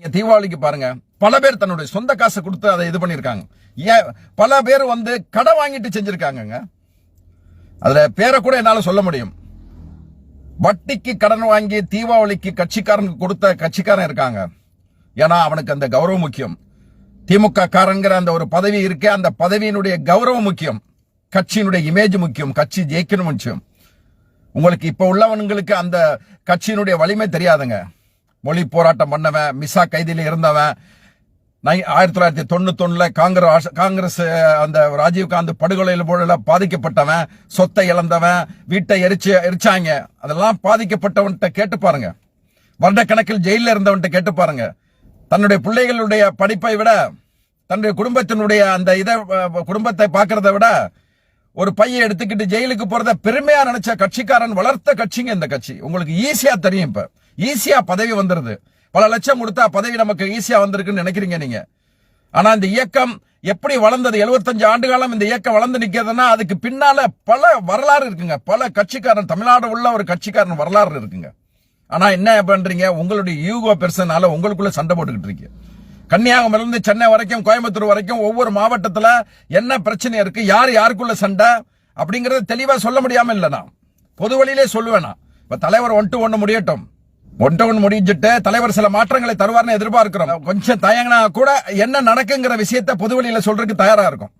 நீங்க தீபாவளிக்கு பாருங்க. பல பேர் தன்னுடைய சொந்த காசை கொடுத்து அதை இது பண்ணிருக்காங்க ஏன்? பல பேர் வந்து கடன் வாங்கிட்டு செஞ்சிருக்காங்கங்க. அதில் பேரை கூட என்னால் சொல்ல முடியும். வட்டிக்கு கடன் வாங்கி தீபாவளிக்கு கட்சிக்காரனுக்கு கொடுத்த கட்சிக்காரன் இருக்காங்க. ஏன்னா அவனுக்கு அந்த கௌரவம் முக்கியம். திமுக காரங்கிற அந்த ஒரு பதவி இருக்கே அந்த பதவியினுடைய கௌரவம் முக்கியம். கட்சியினுடைய இமேஜ் முக்கியம். கட்சி ஜெயிக்கணும் முக்கியம். உங்களுக்கு இப்ப உள்ளவனுங்களுக்கு அந்த கட்சியினுடைய வலிமை தெரியாதுங்க. மொழி போராட்டம் பண்ணவன் மிசா கைதியில் இருந்தவன். நை- ஆயிரத்தி தொள்ளாயிரத்தி தொண்ணூத்தொன்னுல காங்கிரஸ் காங்கிரஸ் அந்த ராஜீவ்காந்த் படுகொலையில் போல பாதிக்கப்பட்டவன் சொத்தை இழந்தவன் வீட்டை எரிச்சு எரிச்சாங்க. அதெல்லாம் பாதிக்கப்பட்டவன்கிட்ட கேட்டு பாருங்க. வருடக்கணக்கில் ஜெயிலில் இருந்தவன்கிட்ட கேட்டு பாருங்க. தன்னுடைய பிள்ளைகளுடைய படிப்பை விட தன்னுடைய குடும்பத்தினுடைய அந்த இதை குடும்பத்தை பார்க்கறத விட ஒரு பையை எடுத்துக்கிட்டு ஜெயிலுக்கு போறத பெருமையா நினைச்ச கட்சிக்காரன் வளர்த்த கட்சிங்க இந்த கட்சி. உங்களுக்கு ஈஸியா தெரியும் இப்ப. ஈஸியா பதவி வந்துருது. பல லட்சம் கொடுத்தா பதவி நமக்கு ஈஸியா வந்திருக்குன்னு நினைக்கிறீங்க நீங்க. ஆனா இந்த இயக்கம் எப்படி வளர்ந்தது? 75 ஆண்டு காலம் இந்த இயக்கம் வளர்ந்து நிக்கிறதுனா அதுக்கு பின்னால பல வரலாறு இருக்குங்க. பல கட்சிக்காரன் தமிழ்நாடு உள்ள ஒரு கட்சிக்காரன் வரலாறு இருக்குங்க. ஆனா என்ன பண்றீங்க? உங்களுடைய யூகோ பெருசனால உங்களுக்குள்ள சண்டை போட்டுக்கிட்டு இருக்கீங்க. கன்னியாகுமரிலிருந்து சென்னை வரைக்கும் கோயம்புத்தூர் வரைக்கும் ஒவ்வொரு மாவட்டத்தில் என்ன பிரச்சனை இருக்கு யார் யாருக்குள்ள சண்டை அப்படிங்கறத தெளிவா சொல்ல முடியாம இல்லை நான். பொது வழியிலே சொல்லுவேனா இப்போ இப்ப தலைவர் ஒன் டு ஒன்னு முடியட்டும். ஒன் டு ஒன் முடிஞ்சிட்டு தலைவர் சில மாற்றங்களை தருவார்னு எதிர்பார்க்கிறோம். கொஞ்சம் தயங்கினா கூட என்ன நடக்குங்கிற விஷயத்த பொது வழியில் சொல்றதுக்கு தயாரா இருக்கும்.